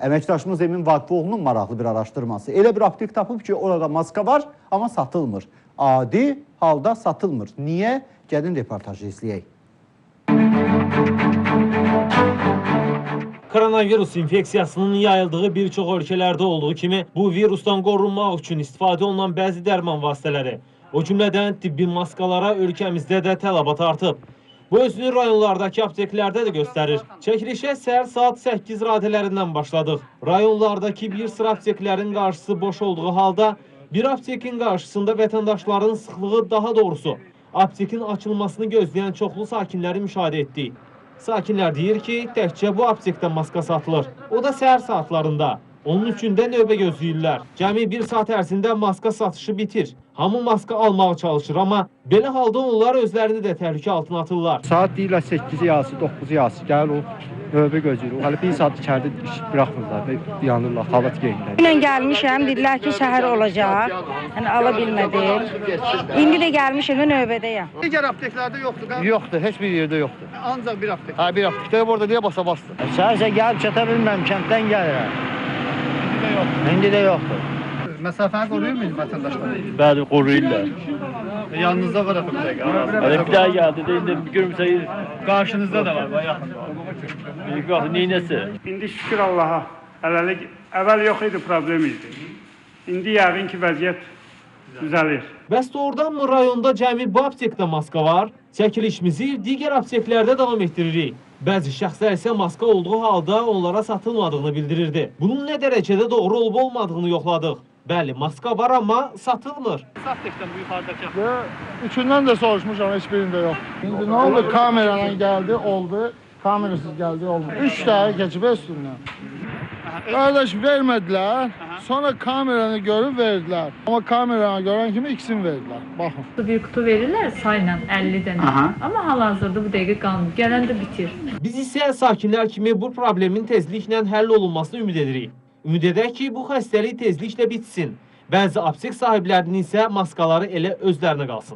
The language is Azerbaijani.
Əməkdaşımız Emin Vaqifoğlu'nun maraqlı bir araşdırması. Elə bir aptek tapıb ki, orada maska var, amma satılmır. Adi halda satılmır. Niyə? Gəlin reportajı izləyək. Koronavirus infeksiyasının yayıldığı bir çox ölkələrdə olduğu kimi bu virusdan qorunmaq üçün istifadə olunan bəzi dərman vasitələri, o cümlədən tibbi maskalara ölkəmizdə də tələbat artıb. Bu özünü rayonlardakı apteklərdə də göstərir. Çəkilişə səhər saat 8 radələrindən başladıq. Rayonlardakı bir sıra apteklərin qarşısı boş olduğu halda bir aptekin qarşısında vətəndaşların sıxlığı daha doğrusu aptekin açılmasını gözləyən çoxlu sakinləri müşahidə etdik. Sakinlər deyir ki, təkcə bu aptekdə maska satılır. O da səhər saatlarında. Onun üçün də növbə gözləyirlər. Cəmi bir saat ərzində maska satışı bitir. Hamı maska almağa çalışır, amma belə halda onlar özlərini də təhlükə altına atırlar. Saat deyirlər 8 yası, 9 yası. Gəl o növbə gözləyir. Hələ bir saat içəridə iş buraxmırlar yanırlar, xalat geyinirlər. Dünən gəlmişəm, dedilər ki, səhər olacaq. Yəni ala bilmədim. İndi də gəlmişəm növbədəyəm. Digər apteklərdə yoxdur da. Yoxdur, heç bir yerdə yoxdur. Ancaq bir aptek. Hə, bir aptekdə orada deyə basa bastı. Səhərsə gəlib çata bilmirəm, kənddən gəlirəm. İndi də yoxdur. Məsafəni qoruyur muyuz vətəndaşlar? Bəli, qoruyurlar. Yanınızda var aptek. Hələ bir daha gəldi də indi bir görmüsəyiz. Qarşınızda da var, bax yaxın. Bir qaldı neynəsə. İndi şükür Allaha. Hələlik əvvəl yox idi, problem idi. İndi yəqin ki, vəziyyət düzəlir. Bəs doğrudanmı rayonda cəmi bu aptekdə maska var? Çəkilişimizi digər apteklərdə davam etdiririk. Bəzi şəxslər isə maska olduğu halda onlara satılmadığını bildirirdi. Bunun nə dərəcədə doğru olub olmadığını yoxladıq. Bəli, maska var amma satılmır. Aptekdən bu yuxarıdakı. Və üçündən də soruşmuşam, heç birində yox. İndi nə oldu? Kamerayla gəldi, oldu. Kamerasız gəldi, olmadı. 3 dəqiqə keçib üstündən. Qardaş vermədilər. Sonra kameranı görüb verdilər. Amma kameranı görən kimi ikisini verdilər. Baxın. Bir kutu verirlər sayla 50 dənə. Amma hal-hazırda bu dəqiqə qalmır. Gələn də bitir. Biz isə sakinlər kimi bu problemin tezliklə həll olunmasını ümid edirik. Ümid edək ki, bu xəstəlik tezliklə bitsin. Bəzi aptek sahiblərinin isə maskaları elə özlərinə qalsın.